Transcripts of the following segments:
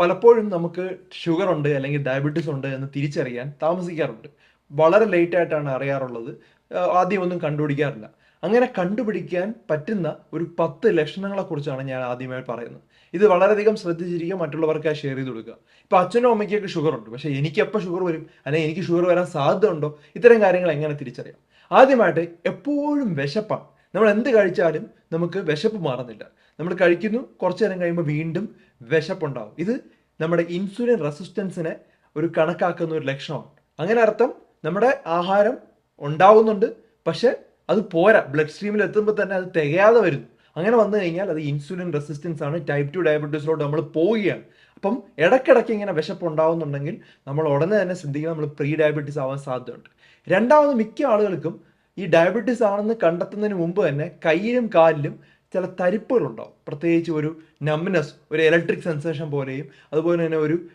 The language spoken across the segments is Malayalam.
പലപ്പോഴും നമുക്ക് ഷുഗർ ഉണ്ട് അല്ലെങ്കിൽ ഡയബറ്റീസ് ഉണ്ട് എന്ന് തിരിച്ചറിയാൻ താമസിക്കാറുണ്ട്. വളരെ ലേറ്റ് ആയിട്ടാണ് അറിയാറുള്ളത്. ആഹ് ആദ്യം ഒന്നും കണ്ടുപിടിക്കാറില്ല. അങ്ങനെ കണ്ടുപിടിക്കാൻ പറ്റുന്ന ഒരു പത്ത് ലക്ഷണങ്ങളെ കുറിച്ചാണ് ഞാൻ ആദ്യമായി പറയുന്നത്. ഇത് വളരെയധികം ശ്രദ്ധിച്ചിരിക്കുക മറ്റുള്ളവർക്ക് ഷെയർ ചെയ്ത് കൊടുക്കുക. ഇപ്പൊ അച്ഛനും അമ്മയ്ക്കൊക്കെ ഷുഗർ ഉണ്ട്. പക്ഷെ എനിക്ക് എപ്പോൾ ഷുഗർ വരും? അല്ലെങ്കിൽ എനിക്ക് ഷുഗർ വരാൻ സാധ്യത ഉണ്ടോ ഇത്തരം കാര്യങ്ങൾ എങ്ങനെ തിരിച്ചറിയാം? ആദ്യമായിട്ട് എപ്പോഴും വിശപ്പാണ്. നമ്മൾ എന്ത് കഴിച്ചാലും നമുക്ക് വിശപ്പ് മാറുന്നില്ല. നമ്മൾ കഴിക്കുന്നു കുറച്ച് നേരം കഴിയുമ്പോൾ വീണ്ടും വിശപ്പുണ്ടാവും. ഇത് നമ്മുടെ ഇൻസുലിൻ റെസിസ്റ്റൻസിനെ ഒരു കണക്കാക്കുന്ന ഒരു ലക്ഷണമാണ്. അങ്ങനെ അർത്ഥം നമ്മുടെ ആഹാരം ഉണ്ടാവുന്നുണ്ട് പക്ഷെ അത് പോരാ. ബ്ലഡ് സ്ട്രീമിൽ എത്തുമ്പോൾ തന്നെ അത് തികയാതെ വരുന്നു. അങ്ങനെ വന്നു കഴിഞ്ഞാൽ അത് ഇൻസുലിൻ റെസിസ്റ്റൻസ് ആണ്. ടൈപ്പ് ടു ഡയബറ്റീസിലോട്ട് നമ്മൾ പോവുകയാണ്. അപ്പം ഇടയ്ക്കിടയ്ക്ക് ഇങ്ങനെ വിശപ്പ് ഉണ്ടാവുന്നുണ്ടെങ്കിൽ നമ്മൾ ഉടനെ തന്നെ ശ്രദ്ധിക്കുക നമ്മൾ പ്രീ ഡയബറ്റീസ് ആവാൻ സാധ്യതയുണ്ട്. രണ്ടാമത് മിക്ക ആളുകൾക്കും ഈ ഡയബറ്റീസ് ആണെന്ന് കണ്ടെത്തുന്നതിന് മുമ്പ് തന്നെ കയ്യിലും കാലിലും ചില തരിപ്പുകളുണ്ടാവും. പ്രത്യേകിച്ച് ഒരു നമ്നസ് ഒരു ഇലക്ട്രിക് സെൻസേഷൻ പോലെയും അതുപോലെ തന്നെ ഒരു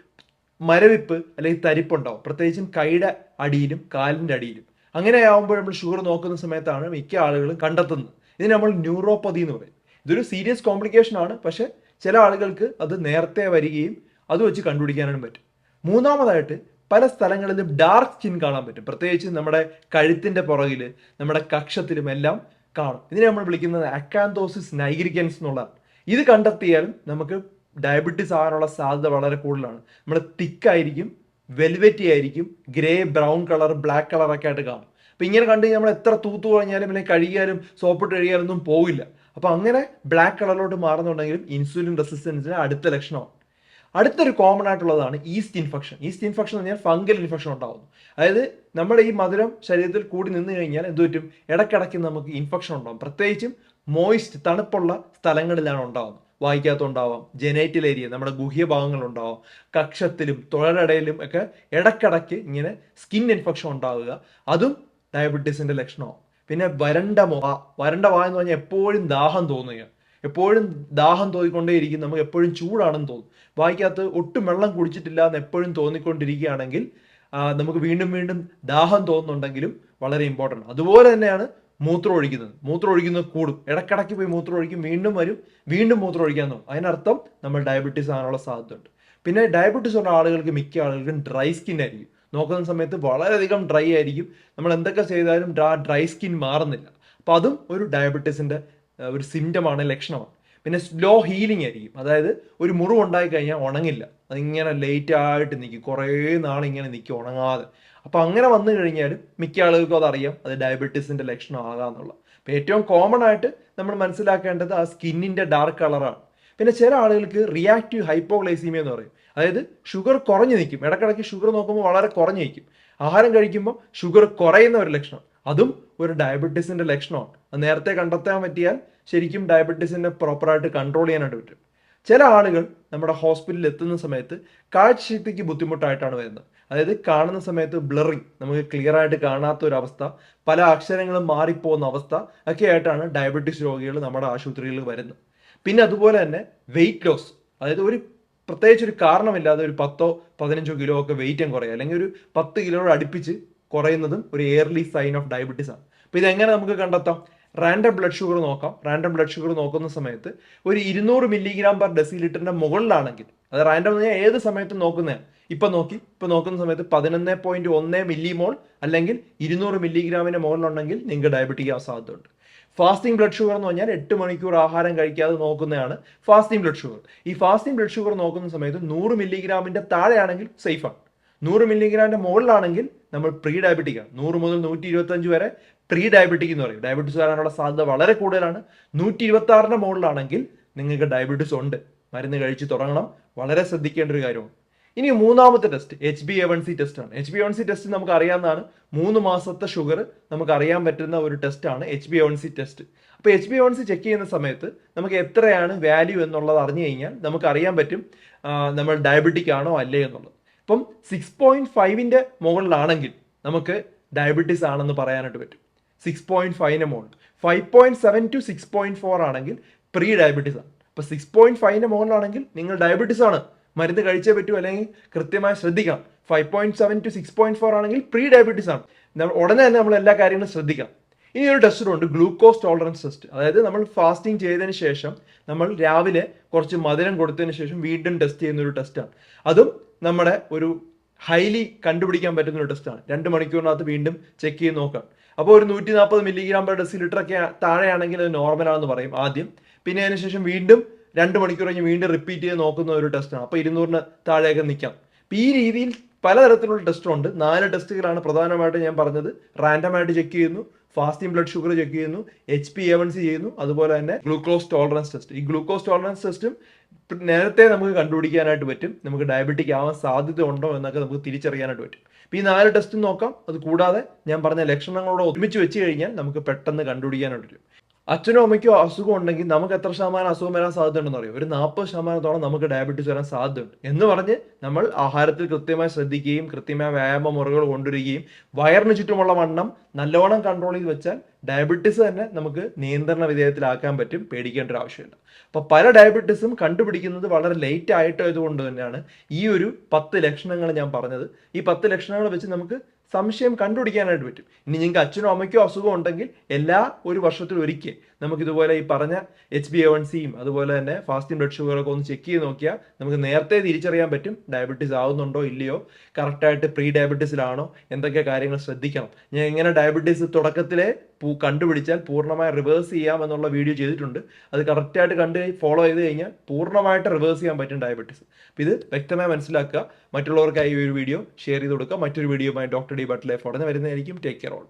മരവിപ്പ് അല്ലെങ്കിൽ തരിപ്പുണ്ടാവും. പ്രത്യേകിച്ചും കൈയുടെ അടിയിലും കാലിന്റെ അടിയിലും. അങ്ങനെ ആകുമ്പോൾ നമ്മൾ ഷുഗർ നോക്കുന്ന സമയത്താണ് മിക്ക ആളുകളും കണ്ടെത്തുന്നത്. ഇതിന് നമ്മൾ ന്യൂറോപ്പതി എന്ന് പറയും. ഇതൊരു സീരിയസ് കോംപ്ലിക്കേഷൻ ആണ്. പക്ഷെ ചില ആളുകൾക്ക് അത് നേരത്തെ വരികയും അത് വെച്ച് കണ്ടുപിടിക്കാനും പറ്റും. മൂന്നാമതായിട്ട് പല സ്ഥലങ്ങളിലും ഡാർക്ക് സ്കിൻ കാണാൻ പറ്റും. പ്രത്യേകിച്ച് നമ്മുടെ കഴുത്തിന്റെ പുറകിൽ നമ്മുടെ കക്ഷത്തിലും എല്ലാം കാണും. ഇതിനെ നമ്മൾ വിളിക്കുന്നത് അക്കാന്തോസിസ് നൈഗ്രിക്കൻസ് എന്നുള്ളതാണ്. ഇത് കണ്ടെത്തിയാലും നമുക്ക് ഡയബറ്റിസ് ആകാനുള്ള സാധ്യത വളരെ കൂടുതലാണ്. നമ്മൾ തിക്കായിരിക്കും വെൽവെറ്റി ആയിരിക്കും grey brown colour black colour ഒക്കെ ആയിട്ട് കാണും. അപ്പം ഇങ്ങനെ കണ്ടു കഴിഞ്ഞാൽ നമ്മൾ എത്ര തൂത്തു കഴിഞ്ഞാലും അല്ലെങ്കിൽ കഴുകിയാലും സോപ്പിട്ട് കഴുകിയാലും ഒന്നും പോകില്ല അപ്പൊ അങ്ങനെ ബ്ലാക്ക് കളറിലോട്ട് മാറുന്നുണ്ടെങ്കിലും ഇൻസുലിൻ റെസിസ്റ്റൻസിന് അടുത്ത ലക്ഷണമാണ്. അടുത്തൊരു കോമൺ ആയിട്ടുള്ളതാണ് ഈസ്റ്റ് ഇൻഫെക്ഷൻ ഈസ്റ്റ് ഇൻഫെക്ഷൻ എന്ന് പറഞ്ഞാൽ ഫംഗൽ ഇൻഫെക്ഷൻ ഉണ്ടാകുന്നു അതായത് നമ്മുടെ ഈ മധുരം ശരീരത്തിൽ കൂടി നിന്ന് കഴിഞ്ഞാൽ എന്ത് പറ്റും? ഇടയ്ക്കിടയ്ക്ക് നമുക്ക് ഇൻഫെക്ഷൻ ഉണ്ടാകും പ്രത്യേകിച്ചും മോയിസ്റ്റ് തണുപ്പുള്ള സ്ഥലങ്ങളിലാണ് ഉണ്ടാകുന്നത് വായിക്കാത്തുണ്ടാവാം ജനേറ്റൽ ഏരിയ നമ്മുടെ ഗുഹ്യ ഭാഗങ്ങളുണ്ടാവാം കക്ഷത്തിലും തുഴലടയിലും ഒക്കെ ഇടയ്ക്കിടയ്ക്ക് ഇങ്ങനെ സ്കിൻ ഇൻഫെക്ഷൻ ഉണ്ടാവുക. അതും ഡയബറ്റീസിന്റെ ലക്ഷണമാണ്. പിന്നെ വരണ്ട മുഖ വരണ്ട വാ എന്ന് പറഞ്ഞാൽ എപ്പോഴും ദാഹം തോന്നുക എപ്പോഴും ദാഹം തോന്നിക്കൊണ്ടേയിരിക്കും. നമുക്ക് എപ്പോഴും ചൂടാണെന്ന് തോന്നും. വായിക്കകത്ത് ഒട്ടും വെള്ളം കുടിച്ചിട്ടില്ല എന്ന് എപ്പോഴും തോന്നിക്കൊണ്ടിരിക്കുകയാണെങ്കിൽ നമുക്ക് വീണ്ടും വീണ്ടും ദാഹം തോന്നുന്നുണ്ടെങ്കിലും വളരെ ഇമ്പോർട്ടന്റ് അതുപോലെ തന്നെയാണ് മൂത്രം ഒഴിക്കുന്നത്. മൂത്രം ഒഴിക്കുന്നത് കൂടും. ഇടക്കിടയ്ക്ക് പോയി മൂത്രം ഒഴിക്കും വീണ്ടും വരും. വീണ്ടും മൂത്രം ഒഴിക്കാൻ തോന്നും അതിനർത്ഥം നമ്മൾ ഡയബറ്റീസ് ആകാനുള്ള സാധ്യതയുണ്ട്. പിന്നെ ഡയബറ്റീസ് ഉള്ള ആളുകൾക്ക് മിക്ക ആളുകൾക്കും ഡ്രൈ സ്കിൻ ആയിരിക്കും. നോക്കുന്ന സമയത്ത് വളരെയധികം ഡ്രൈ ആയിരിക്കും. നമ്മൾ എന്തൊക്കെ ചെയ്താലും ഡ്രൈ സ്കിൻ മാറുന്നില്ല. അപ്പോൾ അതും ഒരു ഡയബറ്റീസിന്റെ ഏഹ്, ഒരു സിംറ്റമാണ് ലക്ഷണമാണ്. പിന്നെ സ്ലോ ഹീലിംഗ് ആയിരിക്കും. അതായത് ഒരു മുറിവ് ഉണ്ടായി കഴിഞ്ഞാൽ ഉണങ്ങില്ല. അതിങ്ങനെ ലേറ്റ് ആയിട്ട് നിൽക്കും കുറേ നാൾ ഇങ്ങനെ നിൽക്കും ഉണങ്ങാതെ. അപ്പോൾ അങ്ങനെ വന്നു കഴിഞ്ഞാൽ മിക്ക ആളുകൾക്കും അതറിയാം അത് ഡയബറ്റീസിന്റെ ലക്ഷണം ആകാന്നുള്ള അപ്പോൾ ഏറ്റവും കോമൺ ആയിട്ട് നമ്മൾ മനസ്സിലാക്കേണ്ടത് ആ സ്കിന്നിന്റെ ഡാർക്ക് കളറാണ് പിന്നെ ചില ആളുകൾക്ക് റിയാക്റ്റീവ് ഹൈപ്പോഗ്ലൈസീമിയ എന്ന് പറയും. അതായത് ഷുഗർ കുറഞ്ഞു നിൽക്കും ഇടക്കിടയ്ക്ക് ഷുഗർ നോക്കുമ്പോൾ വളരെ കുറഞ്ഞു നിൽക്കും ആഹാരം കഴിക്കുമ്പോൾ ഷുഗർ കുറയുന്ന ഒരു ലക്ഷണം. അതും ഒരു ഡയബറ്റീസിന്റെ ലക്ഷണമാണ്. നേരത്തെ കണ്ടെത്താൻ പറ്റിയാൽ ശരിക്കും ഡയബറ്റീസിനെ പ്രോപ്പറായിട്ട് കൺട്രോൾ ചെയ്യാനായിട്ട് പറ്റും. ചില ആളുകൾ നമ്മുടെ ഹോസ്പിറ്റലിൽ എത്തുന്ന സമയത്ത് കാഴ്ചശക്തിക്ക് ബുദ്ധിമുട്ടായിട്ടാണ് വരുന്നത്. അതായത് കാണുന്ന സമയത്ത് ബ്ലറിങ് നമുക്ക് ക്ലിയർ ആയിട്ട് കാണാത്ത ഒരു അവസ്ഥ പല അക്ഷരങ്ങളും മാറിപ്പോകുന്ന അവസ്ഥ ഒക്കെ ആയിട്ടാണ് ഡയബറ്റീസ് രോഗികൾ നമ്മുടെ ആശുപത്രിയിൽ വരുന്നത്. പിന്നെ അതുപോലെ തന്നെ വെയിറ്റ് ലോസ് അതായത് ഒരു പ്രത്യേകിച്ച് ഒരു കാരണമില്ലാതെ ഒരു പത്തോ പതിനഞ്ചോ കിലോ ഒക്കെ വെയിറ്റും കുറയുക അല്ലെങ്കിൽ ഒരു പത്ത് കിലോയോട് അടുപ്പിച്ച് കുറയുന്നതും ഒരു എയർലി സൈൻ ഓഫ് ഡയബറ്റീസ് ആണ്. അപ്പോൾ ഇതെങ്ങനെ നമുക്ക് കണ്ടെത്താം? റാൻഡം ബ്ലഡ് ഷുഗർ നോക്കാം. റാൻഡം ബ്ലഡ് ഷുഗർ നോക്കുന്ന സമയത്ത് ഒരു ഇരുന്നൂറ് മില്ലിഗ്രാം പെർ ഡെസി ലിറ്ററിന്റെ മുകളിലാണെങ്കിൽ അത് റാൻഡം എന്ന് പറഞ്ഞാൽ ഏത് സമയത്തും നോക്കുന്നതാണ് ഇപ്പൊ നോക്കി. ഇപ്പൊ നോക്കുന്ന സമയത്ത് പതിനൊന്ന് പോയിന്റ് ഒന്ന് മില്ലിമോൾ അല്ലെങ്കിൽ ഇരുന്നൂറ് മില്ലിഗ്രാമിന്റെ മുകളിലുണ്ടെങ്കിൽ നിങ്ങൾക്ക് ഡയബറ്റിക് ആവാൻ സാധ്യതയുണ്ട്. ഫാസ്റ്റിംഗ് ബ്ലഡ് ഷുഗർ എന്ന് പറഞ്ഞാൽ എട്ട് മണിക്കൂർ ആഹാരം കഴിക്കാതെ നോക്കുന്നതാണ് ഫാസ്റ്റിംഗ് ബ്ലഡ് ഷുഗർ ഈ ഫാസ്റ്റിംഗ് ബ്ലഡ് ഷുഗർ നോക്കുന്ന സമയത്ത് നൂറ് മില്ലിഗ്രാമിന്റെ താഴെയാണെങ്കിൽ സേഫാണ് നൂറ് മില്ലിഗ്രാമിന്റെ മുകളിലാണെങ്കിൽ നമ്മൾ പ്രീ ഡയബറ്റിക് ആണ്. നൂറ് മുതൽ നൂറ്റി ഇരുപത്തഞ്ച് വരെ പ്രീ ഡയബറ്റിക് എന്ന് പറയും. ഡയബറ്റീസ് വരാനുള്ള സാധ്യത വളരെ കൂടുതലാണ്. നൂറ്റി ഇരുപത്തി ആറിന്റെ മുകളിലാണെങ്കിൽ നിങ്ങൾക്ക് ഡയബറ്റീസ് ഉണ്ട്. മരുന്ന് കഴിച്ച് തുടങ്ങണം. വളരെ ശ്രദ്ധിക്കേണ്ട ഒരു കാര്യമാണ്. ഇനി മൂന്നാമത്തെ test H B A one C test ആണ്. H B one C test നമുക്ക് അറിയാവുന്നതാണ് മൂന്ന് മാസത്തെ ഷുഗർ നമുക്ക് അറിയാൻ പറ്റുന്ന ഒരു ടെസ്റ്റാണ് H B one C test അപ്പോൾ H B one C check ചെയ്യുന്ന സമയത്ത് നമുക്ക് എത്രയാണ് വാല്യൂ എന്നുള്ളത് അറിഞ്ഞു കഴിഞ്ഞാൽ നമുക്ക് അറിയാൻ പറ്റും നമ്മൾ ഡയബറ്റിക് ആണോ അല്ലേ എന്നുള്ളത്. ഇപ്പം സിക്സ് പോയിന്റ് ഫൈവിന്റെ മുകളിലാണെങ്കിൽ നമുക്ക് ഡയബറ്റീസ് ആണെന്ന് പറയാനായിട്ട് പറ്റും. സിക്സ് പോയിന്റ് ഫൈവിന് മുകളിൽ. Five point seven to six point four ആണെങ്കിൽ പ്രീ ഡയബറ്റീസ് ആണ്. അപ്പൊ സിക്സ് പോയിന്റ് ഫൈവിന്റെ മുകളിലാണെങ്കിൽ നിങ്ങൾ ഡയബറ്റീസ് ആണ്. മരുന്ന് കഴിച്ചേ പറ്റൂ അല്ലെങ്കിൽ കൃത്യമായി ശ്രദ്ധിക്കാം five point seven to six point four ആണെങ്കിൽ പ്രീ ഡയബറ്റീസ് ആണ് ഉടനെ തന്നെ നമ്മൾ എല്ലാ കാര്യങ്ങളും ശ്രദ്ധിക്കാം ഇനി ഒരു ടെസ്റ്റ് ഉണ്ട്. ഗ്ലൂക്കോസ് ടോളറൻസ് ടെസ്റ്റ് അതായത് നമ്മൾ ഫാസ്റ്റിംഗ് ചെയ്തതിന് ശേഷം നമ്മൾ രാവിലെ കുറച്ച് മധുരം കൊടുത്തതിന് ശേഷം വീണ്ടും ടെസ്റ്റ് ചെയ്യുന്ന ഒരു ടെസ്റ്റാണ് അതും നമ്മുടെ ഒരു ഹൈലി കണ്ടുപിടിക്കാൻ പറ്റുന്ന ഒരു ടെസ്റ്റാണ് രണ്ട് മണിക്കൂറിനകത്ത് വീണ്ടും ചെക്ക് ചെയ്ത് നോക്കാം. അപ്പോൾ ഒരു നൂറ്റി നാൽപ്പത് മില്ലിഗ്രാം പെർ ഡെസിലിറ്റർ ഒക്കെ താഴെയാണെങ്കിൽ അത് നോർമലാണെന്ന് പറയും ആദ്യം. പിന്നെ അതിനുശേഷം വീണ്ടും രണ്ട് മണിക്കൂർ കഴിഞ്ഞ് വീണ്ടും റിപ്പീറ്റ് ചെയ്ത് നോക്കുന്ന ഒരു ടെസ്റ്റാണ് അപ്പോൾ ഇരുന്നൂറിന് താഴെയൊക്കെ നിൽക്കാം. ഈ രീതിയിൽ പലതരത്തിലുള്ള ടെസ്റ്റുണ്ട് നാല് ടെസ്റ്റുകളാണ് പ്രധാനമായിട്ട് ഞാൻ പറഞ്ഞത്. റാൻഡമായിട്ട് ചെക്ക് ചെയ്യുന്നു. ഫാസ്റ്റിംഗ് ബ്ലഡ് ഷുഗർ ചെക്ക് ചെയ്യുന്നു H P A one C ചെയ്യുന്നു അതുപോലെ തന്നെ ഗ്ലൂക്കോസ് ടോളറൻസ് ടെസ്റ്റ്. ഈ ഗ്ലൂക്കോസ് ടോളറൻസ് ടെസ്റ്റും നേരത്തെ നമുക്ക് കണ്ടുപിടിക്കാനായിട്ട് പറ്റും. നമുക്ക് ഡയബറ്റിക് ആവാൻ സാധ്യത ഉണ്ടോ എന്നൊക്കെ നമുക്ക് തിരിച്ചറിയാനായിട്ട് പറ്റും. ഈ നാല് ടെസ്റ്റും നോക്കാം. അത് കൂടാതെ ഞാൻ പറഞ്ഞ ലക്ഷണങ്ങളോട് ഒരുമിച്ച് വെച്ച് കഴിഞ്ഞാൽ നമുക്ക് പെട്ടെന്ന് കണ്ടുപിടിക്കാനായിട്ട് പറ്റും. അച്ഛനോ അമ്മയ്ക്കോ അസുഖം ഉണ്ടെങ്കിൽ നമുക്ക് എത്ര ശതമാനം അസുഖം വരാൻ സാധ്യത ഉണ്ടെന്ന് അറിയോ? ഒരു നാൽപ്പത് ശതമാനത്തോളം നമുക്ക് ഡയബറ്റീസ് വരാൻ സാധ്യതയുണ്ട്. എന്ന് പറഞ്ഞ് നമ്മൾ ആഹാരത്തിൽ കൃത്യമായി ശ്രദ്ധിക്കുകയും കൃത്യമായ വ്യായാമ മുറകൾ കൊണ്ടുവരികയും വയറിന് ചുറ്റുമുള്ള വണ്ണം നല്ലോണം കൺട്രോൾ ചെയ്ത് വെച്ചാൽ ഡയബറ്റീസ് തന്നെ നമുക്ക് നിയന്ത്രണ വിധേയത്തിലാക്കാൻ പറ്റും പേടിക്കേണ്ട ഒരു ആവശ്യമില്ല. അപ്പോൾ പല ഡയബറ്റീസും കണ്ടുപിടിക്കുന്നത് വളരെ ലേറ്റ് ആയിട്ടായതുകൊണ്ട് തന്നെയാണ് ഈ ഒരു പത്ത് ലക്ഷണങ്ങൾ ഞാൻ പറഞ്ഞത്. ഈ പത്ത് ലക്ഷണങ്ങൾ വെച്ച് നമുക്ക് സംശയം കണ്ടുപിടിക്കാനായിട്ട് പറ്റും. ഇനി നിങ്ങൾക്ക് അച്ഛനോ അമ്മയ്ക്കോ അസുഖം ഉണ്ടെങ്കിൽ എല്ലാ ഒരു വർഷത്തിൽ ഒരിക്കൽ നമുക്ക് ഇതുപോലെ ഈ പറഞ്ഞ എച്ച് ബി എ വൺ സിയും അതുപോലെ തന്നെ ഫാസ്റ്റിംഗ് ബ്ലഡ് ഷുഗറൊക്കെ ഒന്ന് ചെക്ക് ചെയ്ത് നോക്കിയാൽ നമുക്ക് നേരത്തെ തിരിച്ചറിയാൻ പറ്റും ഡയബറ്റീസ് ആവുന്നുണ്ടോ ഇല്ലയോ കറക്റ്റായിട്ട് പ്രീ ഡയബറ്റീസിലാണോ എന്തൊക്കെ കാര്യങ്ങൾ ശ്രദ്ധിക്കണം. ഞാൻ എങ്ങനെ ഡയബറ്റീസ് തുടക്കത്തിലെ പൂ കണ്ടുപിടിച്ചാൽ പൂർണമായി റിവേഴ്സ് ചെയ്യാം എന്നുള്ള വീഡിയോ ചെയ്തിട്ടുണ്ട്. അത് കറക്റ്റായിട്ട് കണ്ട് ഫോളോ ചെയ്ത് കഴിഞ്ഞാൽ പൂർണമായിട്ട് റിവേഴ്സ് ചെയ്യാൻ പറ്റും ഡയബറ്റീസ് അപ്പോൾ ഇത് വ്യക്തമായി മനസ്സിലാക്കുക. മറ്റുള്ളവർക്കായി ഈ ഒരു വീഡിയോ ഷെയർ ചെയ്ത് കൊടുക്കുക. മറ്റൊരു വീഡിയോയുമായി ഡോക്ടർ ഡി ബട്ട്ലെ ഉടനെ വരുന്നതായിരിക്കും. Take care all